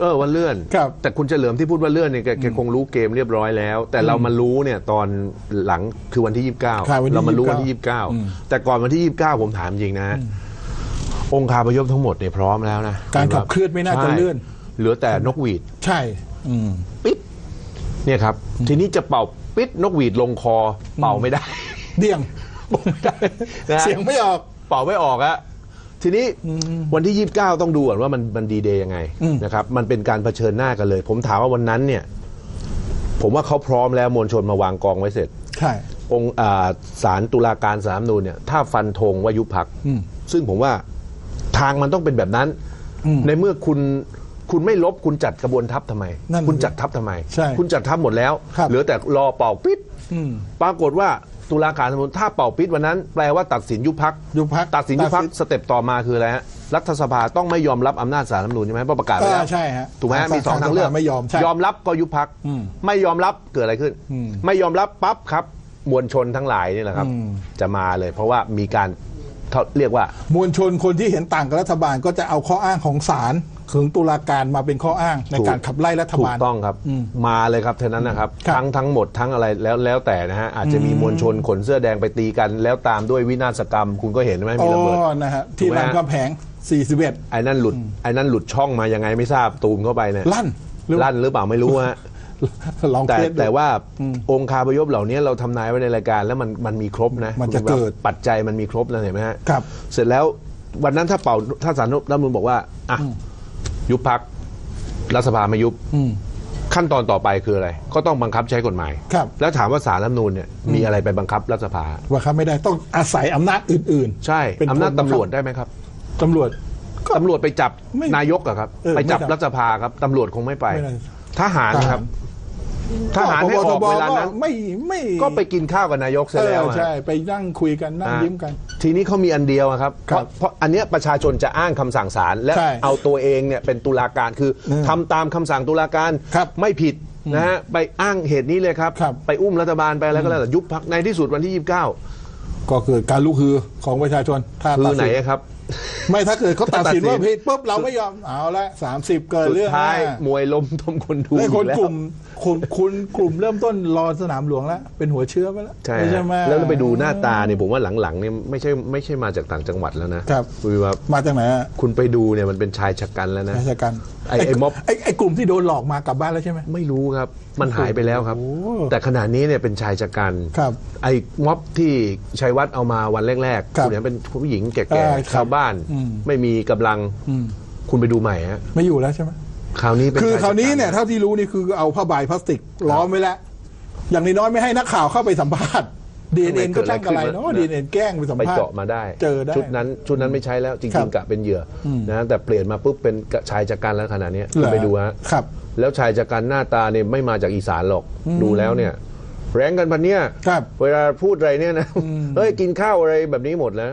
เออวันเลื่อน ครับแต่คุณเฉลิมที่พูดว่าเลื่อนเนี่ยแกแกคงรู้เกมเรียบร้อยแล้ว แต่เรามารู้เนี่ยตอนหลังคือวันที่ครับวันที่29เรามารู้วันที่ อืม 29 แต่ก่อนวันที่ 29 ผมถามจริงนะ องค์คาพยพทั้งหมดเนี่ยพร้อมแล้วนะการขับเคลื่อนไม่น่าจะใช่เลื่อน เหลือแต่นกหวีด ใช่ อืม ปิดเนี่ยครับ ทีนี้จะเป่าปิดนกหวีดลงคอเป่าไม่ได้ เดี่ยงไม่ได้นะฮะเสียงไม่ออก เป่าไม่ออกอะ ทีนี้วันที่ 29 ต้องดูก่อนว่ามันมันดีเดย์ยังไงอืมนะครับมันเป็นการเผชิญหน้ากันเลย ผมถามว่าวันนั้นเนี่ย ผมว่าเขาพร้อมแล้วมวลชนมาวางกองไว้เสร็จ ใช่องค์อาศาลตุลาการสามนูนเนี่ย ถ้าฟันธงว่ายุบพักอืมซึ่งผมว่าทางมันต้องเป็นแบบนั้นอืมในเมื่อคุณคุณไม่ลบคุณจัดกระบวนทัพทำไมนั่นคุณจัดทัพทำไมใช่คุณจัดทัพหมดแล้วครับเหลือแต่รอเป่าปิดอืมปรากฏว่า ตุลาการสมมติถ้าเป่าปิดวันนั้นแปลว่าตัดสินยุบพักยุบพรรคตัดสินยุบพักตัดสินสเต็ปต่อมาคืออะไรฮะรัฐสภาต้องไม่ยอมรับอำนาจสารรัฐธรรมนูญใช่ไหมเพราะประกาศไว้แล้วอ่าใช่ฮะถูกไหมฮะทางมีสองทางเลือกทางสภาไม่ยอมใช่ ยอมรับก็ยุบพักอืมไม่ยอมรับเกิดอะไรขึ้น อืมไม่ยอมรับปั๊บครับ มวลชนทั้งหลายนี่แหละครับ อืม จะมาเลย เพราะว่ามีการเขาเรียกว่า มวลชนคนที่เห็นต่างกับรัฐบาลก็จะเอาข้ออ้างของศาล ถึงตุลาการมาเป็นข้ออ้างในถูกการขับไล่รัฐถูบากลต้องครับอืมมาเลยครับเท่านั้นนะครับ ครับทั้งทั้งหมดทั้งอะไรแล้วแล้วแต่นะฮะอาจจะมีมวลชนขนเสื้อแดงไปตีกัน แล้วตามด้วยวินาศกรรม คุณก็เห็นไหมอ๋มีระเบิดอนะฮะที่ถูกไหม รามฮะคำแผง41 ไอ้นั่นหลุดไอ้นั่นหลุดช่องมายังไงไม่ทราบตูมเข้าไปเนี่ยลั่นหรือลั่นหรือเปล่าไม่รู้ฮะ ลองแต่เทสดู แต่ว่าอืมองค์คาพยพเหล่านี้เราทำนายไว้ในรายการแล้วมันมันมีครบนะมันจะคุณแบบเกิดปัจจัยมันมีครบแล้วเห็นไหมฮะครับ เสร็จแล้ววันนั้นถ้าเป่าถ้าสารรัฐธรรมนูญบอกว่าอะ ยุบพักรัฐสภาไม่ยุบอืมขั้นตอนต่อไปคืออะไร ก็ต้องบังคับใช้กฎหมาย ครับ แล้วถามว่าสารรัฐธรรมนูญเนี่ยมีอะไรไปบังคับรัฐสภา ว่าครับไม่ได้ต้องอาศัยอำนาจอื่น ๆ ใช่เป็นอำนาจผลบังคับตำรวจได้ไหมครับตำรวจ ตำรวจไปจับไม่นายกอะครับ เออไปจับไม่ได้รัฐสภาครับตำรวจคงไม่ไป ไม่ได้ ทหารครับ ทหารให้ออกเวลานั้นไม่ไม่ก็ไปกินข้าวกับนายกเสร็จเอแล้วออะใช่ ไปนั่งคุยกันนั่งอะยิ้มกัน ทีนี้เขามีอันเดียวอะครับเพครับราะเพราะอันเนี้ยประชาชนจะอ้างคำสั่งศาลและใช่เอาตัวเองเนี่ยเป็นตุลาการคืออมทำตามคำสั่งตุลาการครับไม่ผิดนะฮะไปอ้างเหตุนี้เลยครับครับไปอุ้มรัฐบาลไปแล้วก็แล้วแต่ยุบพักในที่สุดวันที่ 29 ก็เกิดการลุกฮือของประชาชนถ้าคืตัอดไหนสินอะครับ ไม่ถ้าเกิดเขาตัดสินตัดสินว่าผิดปุ๊บเราไม่ยอมเอาละสามสิบเกิดสุดเรื่องท้ายหน้มวยล้มต้มคนดูไอ้คนอีแล้วกลุ่ม คุณคุณกลุ่มเริ่มต้นรอสนามหลวงแล้ว เป็นหัวเชื้อไปแล้วใช่ใช่ไหมแล้วเราไปดูหน้าตาเนี่ยผมว่าหลังๆเนี่ยไม่ใช่ไม่ใช่มาจากต่างจังหวัดแล้วนะครับคุยว่ามาจากไหนอะคุณไปดูเนี่ยมันเป็นชายชะกันแล้วนะราชการไอ้ไอ้ม็อบไอ้ไอ้กลุ่มที่โดนหลอกมากลับบ้านแล้วใช่ไหมไม่รู้ครับ มันหายไปแล้วครับโอ้โหแต่ขณะนี้เนี่ยเป็นชายชะกันครับ ไอ้ม็อบที่ชัยวัฒน์เอามาวันแรกครัๆบคุณเห็นเป็นผู้หญิงแก่อ่าครับๆชาวบ้านอืมไม่มีกำลังอืมคุณไปดูใหม่ฮะไม่อยู่แล้วใช่ไหม คราวนี้เป็นคือชยชะคราวนี้เนี่ยกัเท่าที่รู้นี่คือเอาผ้าใบพลาสติกล้อมไว้แล้ว อย่างน้อยๆไม่ให้นักข่าวเข้าไปสัมภาษณ์ดีเอ็นก็ช่างอะไรเนาะดีเอ็นแกล้งไปสัมไปภาษณ์เจาะมาได้เจอได้ชุดนั้นชุดนั้นไม่ใช้แล้วจครัริบงๆกะเป็นเหยื่ออมนะแต่เปลี่ยนมาปุ๊บเป็นชายชะกันแล้วขนาดนี้ยคุณเหรอไปดูฮะครับ แล้วชายชะกันหน้าตาเนี่ยไม่มาจากอีสานหรอกดูแล้วเนี่ย แรงกันพันเนี่ยครับเวลาพูดอะไรเนี่ยนะเฮ้ยกินข้าวอะไรแบบนี้หมดนะ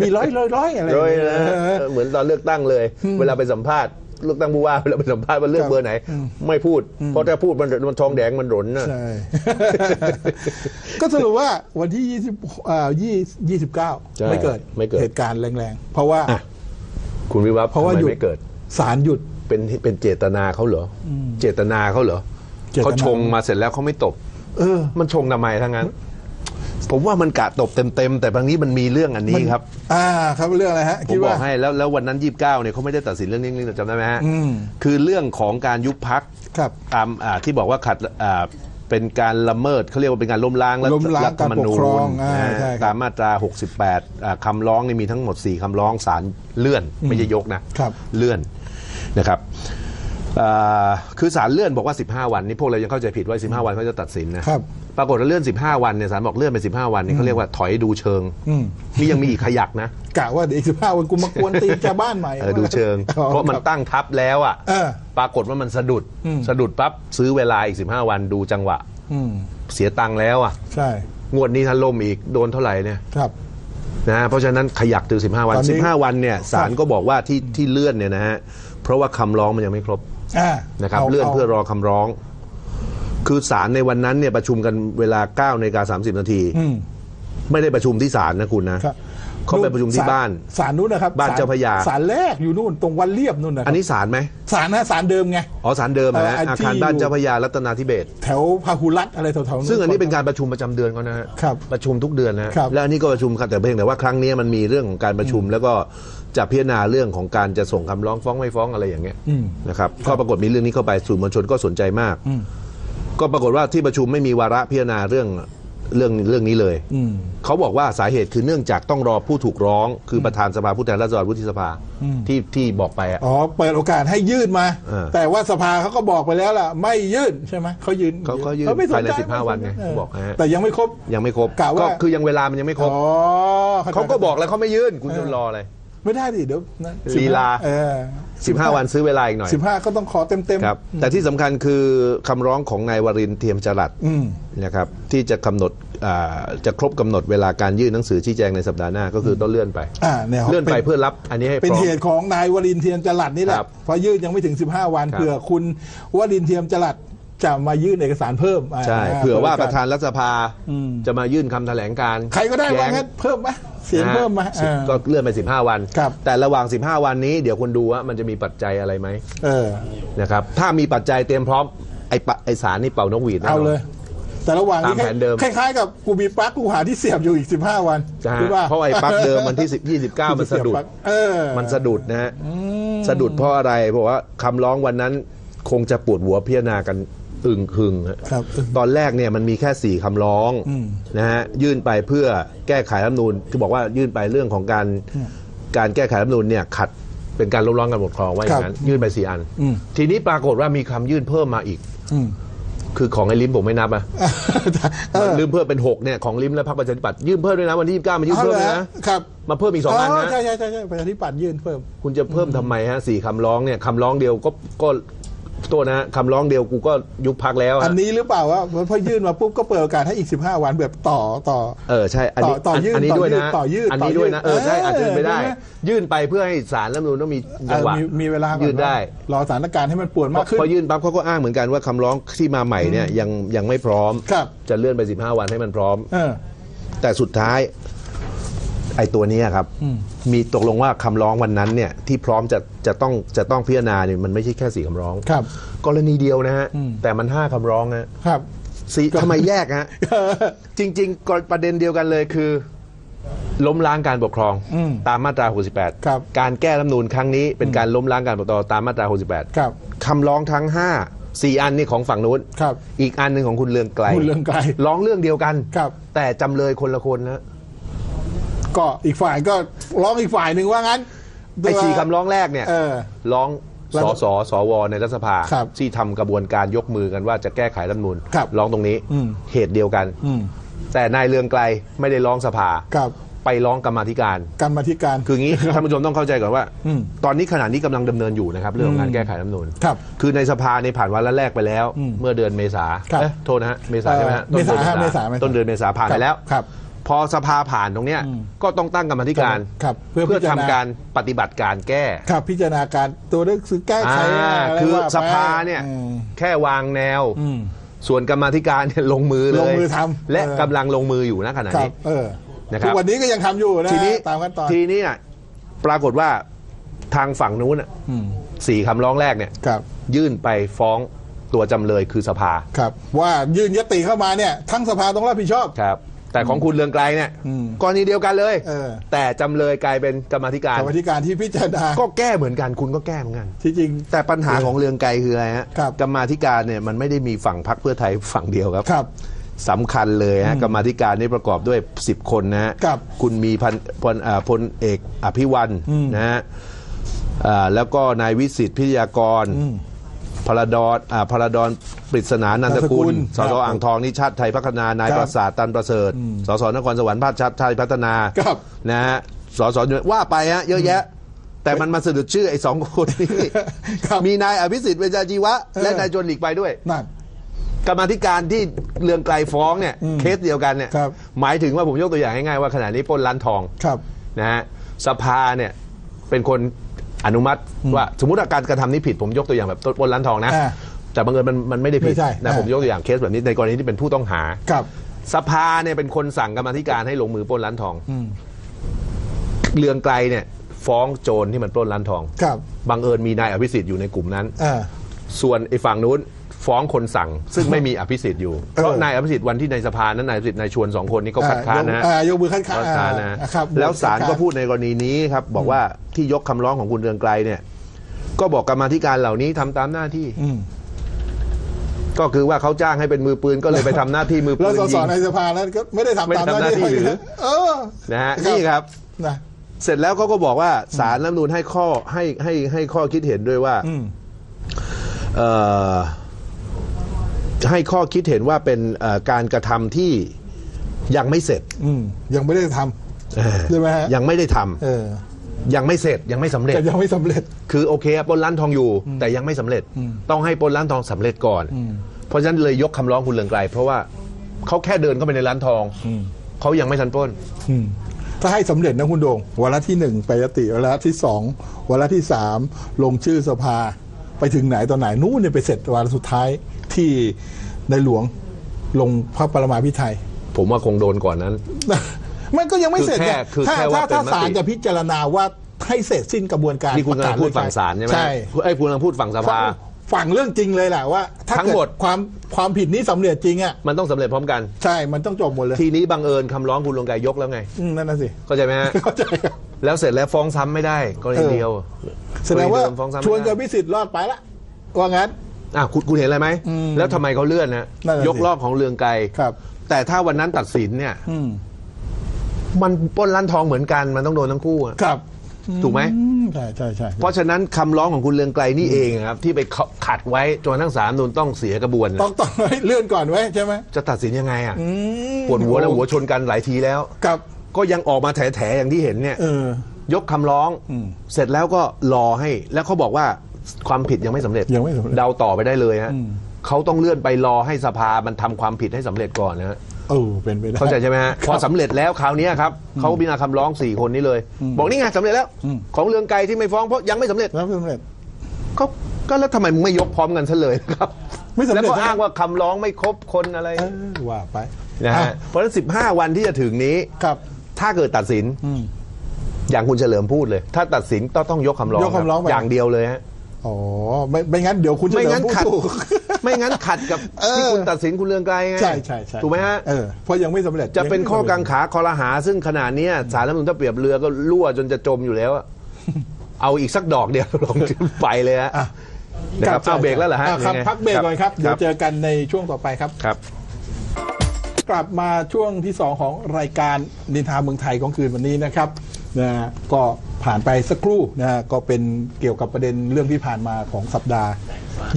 มีร้อยร้อยร้อยอะไรโดยอย่างนะเงี้ยเออเหมือนตอนเลือกตั้งเลย เวลาไปสัมภาษณ์เลือกตั้งผู้ว่าเวลาไปสัมภาษณ์ว่าเลือกครับเบอร์ไหน ไม่พูด เพราะถ้าพูดมันมันทองแดงมันหลนนะใช่ก็สรุปว่าวันที่ยี่สิบอ่ายี่ยี่สิบเก้าใช่ไม่เกิดไม่เกิดเหตุการณ์แรงๆ เพราะว่าอะคุณวิวัฒน์เพราะว่าทำไมหยุดไม่เกิดศาลหยุดเป็นเป็นเจตนาเขาเหรออเจตนาเขาเหรอ เจตนาเขาชงมาเสร็จแล้วเขาไม่ตบ เออ มันชงทำไมทั้งนั้น ผมว่ามันกะตบเต็มๆแต่บางนี้มันมีเรื่องอันนี้ครับ อ่า ครับเรื่องอะไรฮะผมคิดบอว่ากให้แล้วแล้ววันนั้นยี่สิบเก้าเนี่ยเขาไม่ได้ตัดสินเรื่องนี้นี่จำได้ไหมฮะอืมคือเรื่องของการยุบพักครับตามอ่าที่บอกว่าขัดอ่าเป็นการละเมิดเขาเรียกว่าเป็นการล้มล้างรัฐล้มล้างรัฐธรรมนูการปกครองญอ่านะใช่ครับตามมาตรา 68อ่าคำร้องนี่มีทั้งหมด 4คำร้องศาลเลื่อน ไม่ใช่ยกนะครับเลื่อนนะครับ อ่าคือศาลเลื่อนบอกว่า 15 วันนี่พวกเรายังเข้าใจผิดว่า 15 วันเขาจะตัดสินนะครับ ปรากฏว่าเลื่อน 15 วันเนี่ยศาลบอกเลื่อนไป 15 วันนี่เขาเรียกว่าถอยดูเชิงอืม นี่ยังมีอีกขยักนะกะว่าเดี๋ยวอีกสิบห้าวันกูมากวนตีนชาวบ้านใหม่ เออดูเชิงอ๋อเพราะมันคบตั้งทับแล้วอะเออ ปรากฏว่ามันสะดุดอืมสะดุดปั๊บซื้อเวลาอีก 15 วันดูจังหวะ อืมเสียตังค์แล้วอะใช่งวดนี้ถ้าล่มอีกโดนเท่าไหร่เนี่ย ครับ นะเพราะฉะนั้นขยักถึง 15 วัน ตอนนี้ 15 วันเนี่ยศาลก็บอกว่าที่ที่เลื่อนเนี่ยนะฮะเพราะว่าคำร้องมันยังไม่ครบอ่า นะครับเลื่อนเพื่อรอคำร้อง คือศาลในวันนั้นเนี่ยประชุมกันเวลา9นาฬิกา30 นาทีอืมไม่ได้ประชุมที่ศาลนะคุณนะครับ เขาไปประชุมที่ศลบ้าน ศาลนู้นนะครับบ้านศลเจ้าพระยา ศาลแรกอยู่นู่นตรงวันเรียบนู่นนะคอัรันบนี้ศาลไหมศาลนะศาลเดิมไง อ๋อศาลเดิมนะเอ่ออันอาที่คารบ้านอยู่เจ้าพระยารัตนาธิเบศรแถวพาหุรัตน์อะไรแถวๆนู้นซึ่งอันนี้เป็นการประชุมประจำเดือนเขานะฮะครับประชุมทุกเดือนนะฮะครับและอันนี้ก็ประชุมครับแต่เพียงแต่ว่าครั้งนี้มันมีเรื่องของการประชุมแล้วก็จะพิจารณาเรื่องของการจะส่งคำร้องฟ้องไม่ฟ้องอะไรอย่างเงี้ยอืมนะครับก็ปรากฏมีเรื่องนี้เข้าไปสื่อมวลชนก็สนใจมาก ก็ปรากฏว่าที่ประชุมไม่มีวาระพิจารณาเรื่อง เรื่องเรื่องนี้เลยอืมเขาบอกว่าสาเหตุคือเนื่องจากต้องรอผู้ถูกร้อง คือประธานสภาผู้แทนราษฎรวุฒิสภาที่ที่บอกไปอะอ๋อเปิดโอกาสให้ยื่นมาเออแต่ว่าสภาเขาก็บอกไปแล้วล่ะ ไม่ยื่นใช่ไหมเขายื่นเขาเขายื่นไม่สภายในใจ15วันไงเเขาบอกนะฮะแต่ยังไม่ครบยังไม่ครบกะว่าก็คือยังเวลามันยังไม่ครบอ๋อใจเขาก็บอกแล้วเขาไม่ยื่นคุณจะรออะไรไม่ได้ดิเดี๋ยวนะลีลาเออ 15 วันซื้อเวลาอีกหน่อยสิบห้าก็ต้องขอเต็มเต็มๆครับแต่ที่สำคัญคือคำร้องของนายวรินทร์เทียมจรัสอืม นะครับที่จะกำหนดอ่าจะครบกำหนดเวลาการยื่นหนังสือชี้แจงในสัปดาห์หน้าก็คือต้องเลื่อนไป อ่าเนี่ยเลื่อนไปเป็นเพื่อรับอันนี้ให้เป็นพร้อมเหตุของนายวรินทร์เทียมจรัสนี่แหละครับเพราะยื่นยังไม่ถึง 15 วันครับเผื่อคุณวรินทร์เทียมจรัส จะมายื่นเอกสารเพิ่มใช่าเผื่อว่าปิดโกสประธานรัฐสภาอืมจะมายื่นคำแถลงการ ใครก็ได้แย้ว่างงั้นเพิ่มไหมเสียงเพิ่มไหมนะฮะอ่าก็เลื่อนไป 15 วันครับแต่ระหว่าง 15 วันนี้เดี๋ยวคุณดูว่ามันจะมีปัจจัยอะไรไหมเออนะครับถ้ามีปัจจัยเตรียมพร้อมไอ้ปะไอ้สารนี่เป่านกหวีดแน่นเอาอนเลยแต่ระหว่างนี้ตามแผนเดิมคล้ายๆ กับกูมีปลั๊กกูหาที่เสียบอยู่อีก 15 วันนะฮะหรือว่าเพราะไอ้ปลั๊กเดิมมันที่ 10 29 มันสะดุดเออมันสะดุดนะฮะสะดุดเพราะอะไรเพราะว่าคำร้องวันนั้นคงจะปวดหัวพิจารณากัน อึงคึงฮะครับ ตอนแรกเนี่ยมันมีแค่สี่คำร้องนะฮะยื่นไปเพื่อแก้ไขรัฐธรรมนูญคือบอกว่ายื่นไปเรื่องของการการแก้ไขรัฐธรรมนูญเนี่ยขัดเป็นการล้มล้างการปกครองว่าอย่างนั้นยื่นไปสี่อันอืมทีนี้ปรากฏว่ามีคำยื่นเพิ่มมาอีกอืมคือของไอ้ลิมผมไม่นับอะเออลืมเพิ่มเป็นหกเนี่ยของลิมและพรรคประชาธิปัตย์ยื่นเพิ่มด้วยนะวันที่ยี่สิบเก้ามันยื่นเพิ่มด้วยนะครับมาเพิ่มอีกสองอันนะใช่ใช่ใช่ใช่ประชาธิปัตย์ยื่นเพิ่ม คุณจะเพิ่มทำไมฮะสี่คำร้องเนี่ยคำร้องเดียวก็ก็ โทษนะฮะคำร้องเดียวกูก็ยุบพักแล้วอะอันนี้หรือเปล่าว่าพอยื่นมาปุ๊บก็เปิดโอกาสให้อีก 15 วันแบบต่อต่อ เออใช่อันนี้ต่อต่อยื่นอันนี้ด้วยนะต่อยื่นอันนี้ต่อยื่นด้วยนะเออใช่เอออาจจะเป็นไปได้ใช่ไหมยื่นไปเพื่อให้ศาลรัฐธรรมนูญต้องมีเอจังอหวะมีมีเวลาก่อยื่นได้ รอสถานการณ์ให้มันปวดพมาอกขึ้นพอยื่นปั๊บเขาก็อ้างเหมือนกันว่าคำร้องที่มาใหม่เนี่ยยังยังไม่พร้อมครับจะเลื่อนไป 15 วันให้มันพร้อมเออแต่สุดท้าย ไอ้ตัวเนี้ยครับ มีตกลงว่าคำร้องวันนั้นเนี่ยที่พร้อมจะจะต้องจะต้องพิจารณาเนี่ยมันไม่ใช่แค่สี่คำร้อง ครับ กรณีเดียวนะฮะแต่มันห้าคำร้องฮะครับ สี่ทำไมแยกฮะ จริงๆกรประเด็นเดียวกันเลยคือ ล้มล้างการปกครองอืมตามมาตรา 68 ครับ การแก้รัฐธรรมนูญครั้งนี้เป็นการล้มล้างการปกครองตามมาตรา 68 ครับ คำร้องทั้ง 5 4 อันนี่ของฝั่งนู้น ครับอีกอันหนึ่งของคุณเลืองไกลคุณเรืองไกลร้องเรื่องเดียวกัน ครับ แต่จำเลยคนละคนนะ ก็อีกฝ่ายก็ร้องอีกฝ่ายหนึ่งว่างั้นไอ้สี่คำร้องแรกเนี่ยเออ ร้องแล้วสสสวในรัฐสภาครับที่ทำกระบวนการยกมือกันว่าจะแก้ไขรัฐธรรมนูญครับร้องตรงนี้อืมเหตุเดียวกันอืมแต่นายเลืองไกลไม่ได้ร้องสภากับไปร้องกรรมาธิการกรรมาธิการคืออย่างนี้ท่านผู้ชมต้องเข้าใจก่อนว่าอืมตอนนี้ขณะนี้กำลังดำเนินอยู่นะครับ เรื่องของการแก้ไขรัฐธรรมนูญครับคือในสภาในผ่านวันละแรกไปแล้วอืมเมื่อเดือนเมษาครับเอ๊ะโทษนะฮะเมษาใช่ไหมฮะเอ่อต้นดือนเมษาฮะเมษาเมษาต้นเดือนเมษาผ่านไปแล้วครับ พอสภาผ่านตรงเนี้ยก็ต้องตั้งกรรมาธิการครับเพื่อเพื่อพิจารณาทำการปฏิบัติการแก้ ครับพิจารณาการตัวหนังสือแก้ไขอ่าอะไรคือว่ไปสภาเนี่ย อืม แค่วางแนว อืมส่วนกรรมาธิการเนี่ยลงมือเลยลงมือทำและเออ กำลังลงมืออยู่นะขณะครับนี้ เออนะครับ ทุกวันนี้ก็ยังทำอยู่นะทีนี้ตามขั้นตอนทีนี้อะปรากฏว่าทางฝั่งนู้นอะอืมสี่คำร้องแรกเนี่ย ครับยื่นไปฟ้องตัวจำเลยคือสภาครับ ว่ายื่นยติเข้ามาเนี่ย ทั้งสภาต้องรับผิดชอบ ครับ แต่ของคุณเรืองไกลเนี่ยอืมกรณีเดียวกันเลย เออ แต่จำเลยกลายเป็นกรรมาธิการ กรรมาธิการที่พิจารณาก็แก้เหมือนกันคุณก็แก้เหมือนกัน ที่จริง แต่ปัญหาของเรืองไกลคืออะไรฮะครับ กรรมาธิการเนี่ยมันไม่ได้มีฝั่งพรรคเพื่อไทยฝั่งเดียวครับ ครับ สำคัญเลยฮะกรรมาธิการนี่ประกอบด้วย 10 คนนะฮะครับคุณมีพันพลอ่าพลเอกอภิวันอืมนะฮะอ่าแล้วก็นายวิสิทธิ์พิทยากรอืม พลดอนอ่าพลดอนปริศนานันทกุลนันทกุลสสอ่างทองนิชาติไทยพัฒนานายครับประสาทตันประเสริฐสสนครสวรรค์ภาคชาติไทยพัฒนาครับนะฮะสสว่าไปฮะเยอะแยะ แต่มันมาสะดุดชื่อไอ้สองคนนี้ครับมีนายอภิสิทธิ์เวชชาชีวะ และเออนายจวนหลีกไปด้วยนั่นกรรมาธิการที่เรืองไกลฟ้องเนี่ยอืมเคสเดียวกันเนี่ยครับหมายถึงว่าผมยกตัวอย่างง่ายๆว่าขณะนี้ปล้นร้านทองครับนะฮะสภาเนี่ยเป็นคน อนุมัติว่าสมมติว่าการกระทำนี้ผิดผมยกตัวอย่างแบบปล้นร้านทองนะ อ่าแต่บังเอิญมันมันไม่ได้ผิดไม่ใช่นะอ่า ผมยกตัวอย่างเคสแบบนี้ในกรณีที่เป็นผู้ต้องหา ครับ สภาเนี่ยเป็นคนสั่งกรรมาธิการให้ลงมือปล้นร้านทอง อืมเรืองไกลเนี่ยฟ้องโจรที่มันปล้นร้านทอง ครับ บังเอิญมีนายอภิสิทธิ์อยู่ในกลุ่มนั้น อ่า ส่วนไอ้ฝั่งนู้น ฟ้องคนสั่ง ซึ่งไม่มีอภิสิทธิ์อยู่เพราะนายอภิสิทธิ์วันที่ในสภานั้นนายอภิสิทธิ์นายชวนสองคนนี้ก็คัดค้านนะฮะอ่ายกมือคัดค้านคัดค้านนะฮะอ่าครับแล้วศาลคัดค้านก็พูดในกรณีนี้ครับ บอกว่าที่ยกคำร้องของคุณเรืองไกลเนี่ย ก็บอกกรรมาธิการเหล่านี้ทำตามหน้าที่ อืมก็คือว่าเขาจ้างให้เป็นมือปืนก็เลยไปทำหน้าที่มือปืแล้วนสสยิง ในสภานั้นก็ไม่ได้ทำไม่ตามได้หน้าทำหน้าที่ที่หรือ เออนะฮะครับนี่ครับ นะ เสร็จแล้วเขาก็บอกว่าสารรัฐธรรมนูญให้ข้อให้ให้ให้ข้อคิดเห็นด้วยว่า อืม เอ่อ ให้ข้อคิดเห็นว่าเป็นเอ่อการกระทำที่ยังไม่เสร็จอืมยังไม่ได้ทเออใช่ไหมฮะยังไม่ได้ทำำเออยังไม่เสร็จยังไม่สำเร็จแต่ยังไม่สำเร็จ คือโอเคอะปล้นร้านทองอยู่ แต่ยังไม่สำเร็จ ต้องให้ปล้นร้านทองสำเร็จก่อน เพราะฉะนั้นเลยยกคำร้องคุณเลืองไกล เพราะว่าเขาแค่เดินเข้าไปในร้านทองเขายังไม่ทันปล้นอืมถ้าให้สำเร็จนะคุณโดงวาระที่หนึ่งไปยติวาระที่สองวาระที่สามลงชื่อสภา ไปถึงไหนตอนไหนนู้นเนี่ยไปเสร็จวาระสุดท้าย ที่ในหลวงลงพระปรมาภิไธยผมว่าคงโดนก่อนนั้น มันก็ยังไม่เสร็จคือแค่ไงคือถ้าแค่ว่าถ้าเป็นถ้ามติ ศาลจะพิจารณาว่าให้เสร็จสิ้นกระบวนการนี่คุณประกำกาลัศงพูดฝั่งศาลใช่ไหมใช่ไอ้ยคุณกำลังพูดฝั่งสภา ฝั่งเรื่องจริงเลยแหละว่า ถ้าทั้งเกิหมด ความความผิดนี้สำเร็จจริงอะมันต้องสำเร็จพร้อมกัน ใช่มันต้องจบหมดเลยทีนี้บังเอิญคำร้องคุณเลืองไกลยกแล้วไง อืมนั่นน่ะสิเข้าใจไหมฮะเข้าใจครับ แล้วเสร็จแล้วฟ้องซ้ำไม่ได้กรณีเดียวแสดงว่า กรณีเฟ้องซ้ำไม่ชวนกับได้พิสิทธิ์รอดไปละว่างั้น อะคุณคุณเห็นอะไรไหม อืมแล้วทำไมเขาเลื่อนนะนั่นน่ะสิ ยกรอบของเรืองไกลครับ แต่ถ้าวันนั้นตัดสินเนี่ย อืมมันปล้นร้านทองเหมือนกันมันต้องโดนทั้งคู่อะครับถูกไหม อืมใช่ใช่ใช่เพราะฉะนั้นคำร้องของคุณเรืองไกลนี่เองครับ ที่ไปขัดไว้จนกระทั้งสามนุนต้องเสียกระบวนต้องต้องให้เลื่อนก่อนไว้ใช่ไหมจะตัดสินยังไงอะอืมปวดหัวแล้วหัวชนกันหลายทีแล้วกับก็ยังออกมาแถๆอย่างที่เห็นเนี่ย เออ ยกคำร้องอืมเสร็จแล้วก็รอให้ แล้วเขาบอกว่า ความผิดยังไม่สำเร็จยังไม่สำเร็จ เดาต่อไปได้เลยฮะอืมเขาต้องเลื่อนไปรอให้สภามันทำความผิดให้สำเร็จก่อนนะฮะ เออเป็นไปได้ เข้าใจใช่ไหมฮะครับพอสำเร็จแล้วคราวนี้ครับเขาพิจารณาคำร้องสี่คนนี้เลย บอกนี่ไงสำเร็จแล้ว อืม ของเรืองไกลที่ไม่ฟ้องเพราะยังไม่สำเร็จแล้วไม่สำเร็จ ก็ก็แล้วทำไมมึงไม่ยกพร้อมกันซะเลยครับไม่สำเร็จ แล้วก็นะอ้างว่าคำร้องไม่ครบคนอะไรเออว่าไปนะอ่ฮะเพราะฉะนั้นสิบห้าวันที่จะถึงนี้ ครับ ถ้าเกิดตัดสิน อืม อย่างคุณเฉลิมพูดเลย ถ้าตัดสินก็ต้องยกคำร้องยกคำร้องคไปบอย่างเดียวเลยฮะ อ๋อไม่ไม่งั้นเดี๋ยวคุณจะไม่งั้นพูดขัดถูกไม่งั้นขัดกับเออที่คุณตัดสินคุณเรืองไกลไงใช่ใช่ใช่ถูกไหมฮะเออเพราะยังไม่สำเร็จจะเป็นข้อกังยังไม่สำเร็จขาคอรหา ซึ่งขนาดนี้ยสารรัฐธรรมนุนถ้าเปรียบเรือก็รั่วจนจะจมอยู่แล้วอะเอาอีกสักดอกเดียวลงไปเลยฮะอะนะครับใช่เอาเบรกแล้วเหรอฮะอ่ครับยังไงพักเบรกก่อนครับเดี๋ยวครับเจอกันในช่วงต่อไปครับครับ กลับมาช่วงที่ 2 ของรายการนินทาเมืองไทยของคืนวันนี้นะครับ นะก็ผ่านไปสักครู่นะก็เป็นเกี่ยวกับประเด็นเรื่องที่ผ่านมาของสัปดาห์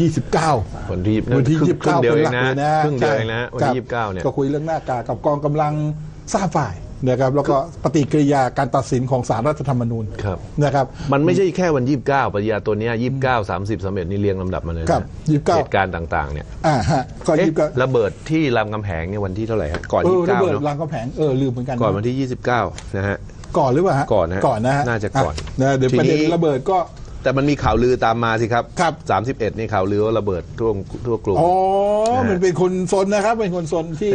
29 วันที่วันที่ครึ่ง29ครึ่งเดียวป็เองหลักนะเลยนะครึ่งเดียวเองนะใช่วันครัที่บยี่สิบเก้าเนี่ยก็คุยเรื่องหน้ากากกับกองกำลังทราบฝ่ายนะครับแล้วก็ปฏิกิริยาการตัดสินของสารรัฐธรรมนูญครับนะครับ มันไม่ใช่แค่วันยี่สิบเก้าปริญญาตัวเนี้ยี่สิบเก้าสามสิบสามเอ็ดนี่เรียงลำดับมาเลยครันะบ29เหตุการณ์ต่างๆเนี่ยอ่าฮะก็เอ๊ะยิบก็ระเบิดที่รามคำแหงเนี่ยวันที่เท่าไหร่ฮะก่อนเอยี่อสิบระเก้าเบิดเนาะรางกำแพงเออลืมเหมือนกันก่อนวันที่ยี่สิบเก้านะฮะ ก่อนหรือเปล่าฮะก่อนนะฮะก่อนนะฮะน่าจะก่อนนะเดี๋ยวทีประนี้เด็นระเบิดก็ แต่มันมีข่าวลือตามมาสิครับครับ สามสิบเอ็ดนี่ข่าวลือว่าระเบิดทั่วทั่วกรุง อ๋อมันเป็นคนซนนะครับ เป็นคนซนที่